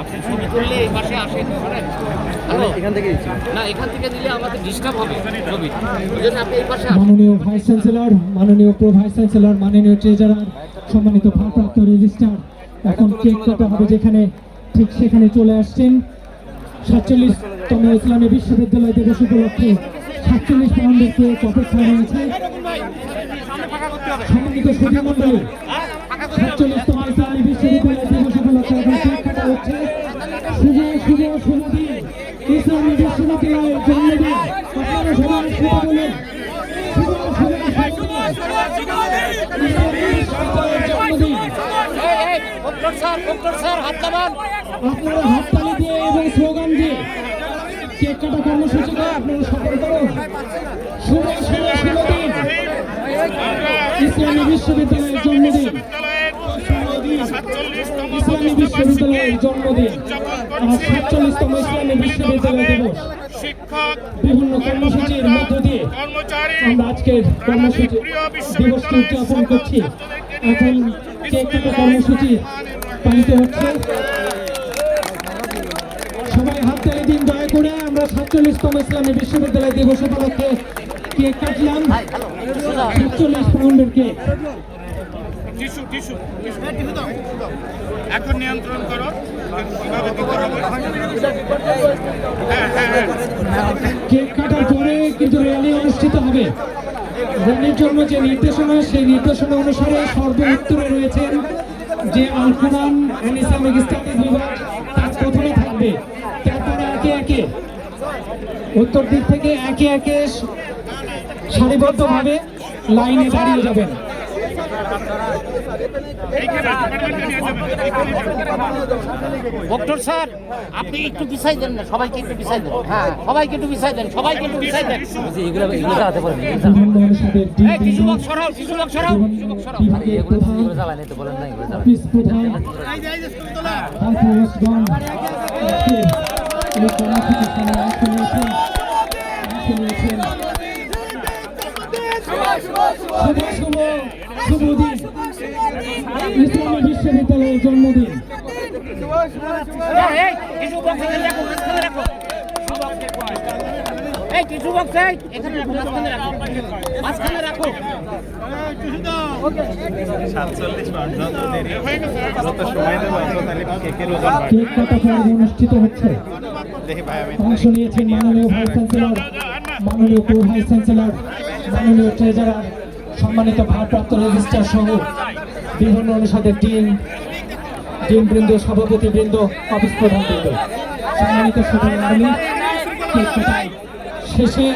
আপনি ছবি তুললে এই পাশে আসেন। শোনেন হ্যালো? এখান থেকে না এখান থেকে দিলে আমাদের ডিস্টার্ব হবে ছবি। ওই জন্য আপনি এই পাশে মাননীয় ভাইস চ্যান্সেলর মাননীয় প্রো ভাইস চ্যান্সেলর মাননীয় ট্রেজারার সম্মানিত ভারপ্রাপ্ত রেজিস্ট্রার এখন কেক কাটা হবে যেখানে ঠিক সেখানে চলে আসছেন। সাতচল্লিশতম ইসলামী বিশ্ববিদ্যালয় দিবস উপলক্ষে সাতচল্লিশ পাউন্ডের কেক অপেক্ষা রয়েছে। সম্মানিত সাতচল্লিশতম ইসলামী বিশ্ববিদ্যালয় হচ্ছে শুভ শুভ শুভ দিন ইসলামী বিশ্ববিদ্যালয়ের জন্মদিন। আপনারা সবাই শুভ বলেন। শুভ শুভ আপনারা হাততালি দিয়ে এবং স্লোগান দিয়ে কেক কাটা কর্মসূচিটা আপনারা সফল করুন। শুভ শুভ শুভ দিন ইসলামী বিশ্ববিদ্যালয়ের জন্মদিন। ইসলামী বিশ্ববিদ্যালয়ের জন্মদিন সাতচল্লিশতম ইসলামী বিশ্ববিদ্যালয় দিবস। বিভিন্ন কর্মসূচির মধ্য দিয়ে আমরা আজকের কর্মসূচি দিবসটি উদযাপন করছি। এখন কেক কাটা কর্মসূচি পালিত হচ্ছে? সবাই হাত তালি দিন দয়া করে। আমরা সাতচল্লিশতম ইসলামী বিশ্ববিদ্যালয় দিবস উপলক্ষে কেক কাটলাম। সাতচল্লিশ পাউন্ডের কেক। Tissue tissue tissue. এখন নিয়ন্ত্রণ করো। কীভাবে কি করো হ্যাঁ হ্যাঁ হ্যাঁ। কেক কাটার পরে কিন্তু র্যালি অনুষ্ঠিত হবে। র্যালির জন্য যে নির্দেশনা সেই নির্দেশনা অনুসারে সর্ব উত্তরে রয়েছেন যে আল কোরআন অ্যান্ড ইসলামিক স্টাডিজ বিভাগ তার প্রথমে থাকবে। তারপরে একে একে উত্তর দিক থেকে একে একে সারিবদ্ধভাবে লাইনে দাঁড়িয়ে যাবেন। ডক্টর স্যার আপনি একটু পিছাই দেন না সবাইকে একটু পিছাই দেন হ্যাঁ সবাইকে একটু পিছাই দেন সবাইকে একটু পিছাই দেন এগুলো এগুলো চালাতে এই কিছু লোক সরাও কিছু লোক সরাও কিছু লোক সরাও এগুলো এগুলো চালাতে তো বলেন না এগুলো চালাতে অফিস প্রধান আলফাওয়াসগণ আজকে এই কর্মসূচির সময় অংশ নিয়েছেন অংশ নিয়েছেন শুভ শুভ শুভ দিন ইসলামী বিশ্ববিদ্যালয়ের জন্মদিন। এই, এই, কিছু বক্স রাখো মাঝখানে রাখো। কিছু box একটু মাঝখানে। এই কিছু বক্স এই এখানে রাখো মাঝখানে রাখো। মাঝখানে রাখো। কেক কাটা পর্ব অনুষ্ঠিত হচ্ছে। অংশ নিয়েছেন মাননীয় ভাইস চ্যান্সেলর মাননীয় প্রো ভাইস চ্যান্সেলর মাননীয় ট্রেজারার সম্মানিত ভারপ্রাপ্ত রেজিস্ট্রার সহ বিভিন্ন অনুষদের ডিন সভাপতি বৃন্দ অফিস প্রধান বৃন্দ। সম্মানিত শেষে